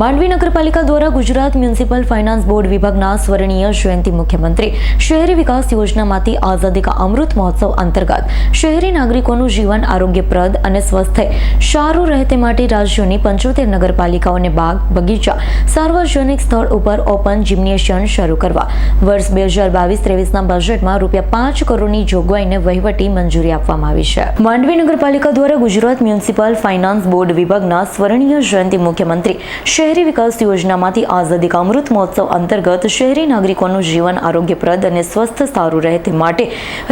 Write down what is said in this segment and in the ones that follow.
માંડવી નગરપાલિકા દ્વારા Gujarat municipal finance board વિભાગના સ્વર્ણીય જયંતિ મુખ્યમંત્રી શહેરી વિકાસ યોજનામાંથી આઝાદી કા અમૃત મહોત્સવ અંતર્ગત શહેરી નાગરિકોનું જીવન આરોગ્યપ્રદ અને સ્વસ્થ સારું રહે તે માટે રાજ્યની પંચોતેર નગરપાલિકાઓને બાગ, બગીચા, સાર્વજનિક સ્થળ ઉપર ઓપન જિમ્નેશિયમ શરૂ કરવા. વર્ષ બે હજાર બાવીસ ત્રેવીસના બજેટમાં રૂપિયા પાંચ કરોડની જોગવાઈને વહીવટી મંજૂરી આપવામાં આવી છે. માંડવી નગરપાલિકા દ્વારા ગુજરાત મ્યુનિસિપલ ફાઇનાન્સ બોર્ડ વિભાગના સ્વર્ણીય જયંતિ મુખ્યમંત્રી શહેરી વિકાસ યોજનામાંથી આઝાદી કા અમૃત મહોત્સવ અંતર્ગત શહેરી નાગરિકોનું જીવન આરોગ્યપ્રદ અને સ્વસ્થ સારું રહે તે માટે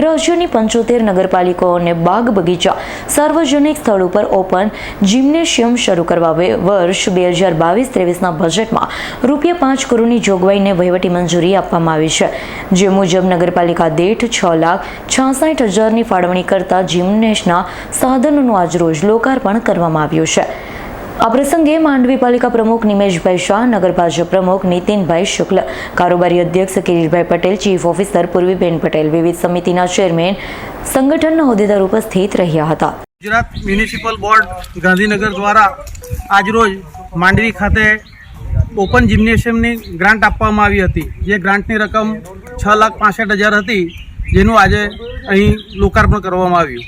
રાજ્યની પંચોતેર નગરપાલિકાઓને બાગ બગીચા સાર્વજનિક સ્થળ ઉપર ઓપન જિમ્નેશિયમ શરૂ કરવા વર્ષ બે હજાર બાવીસ ત્રેવીસના બજેટમાં રૂપિયા પાંચ કરોડની જોગવાઈને વહીવટી મંજૂરી આપવામાં આવી છે. જે મુજબ નગરપાલિકા દીઠ છ લાખ છાસઠ હજારની ફાળવણી કરતા જિમ્નેશના સાધનોનું આજરોજ લોકાર્પણ કરવામાં આવ્યું છે. આ પ્રસંગે માંડવી પાલિકા પ્રમુખ નિમેશભાઈ શાહ નગર ભાજપ પ્રમુખ નીતિનભાઈ શુક્લ કારોબારી અધ્યક્ષ કિરીટભાઈ પટેલ ચીફ ઓફિસર પૂર્વીબેન પટેલ વિવિધ સમિતિના ચેરમેન સંગઠનના હોદ્દેદાર ઉપસ્થિત રહ્યા હતા. ગુજરાત મ્યુનિસિપલ બોર્ડ ગાંધીનગર દ્વારા આજરોજ માંડવી ખાતે ઓપન જિમ્નેશિયમની ગ્રાન્ટ આપવામાં આવી હતી. જે ગ્રાન્ટની રકમ છ લાખ પાસઠ હજાર હતી જેનું આજે અહીં લોકાર્પણ કરવામાં આવ્યું.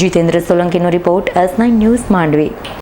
Jitendra સોલંકીનો report S nine news Mandvi.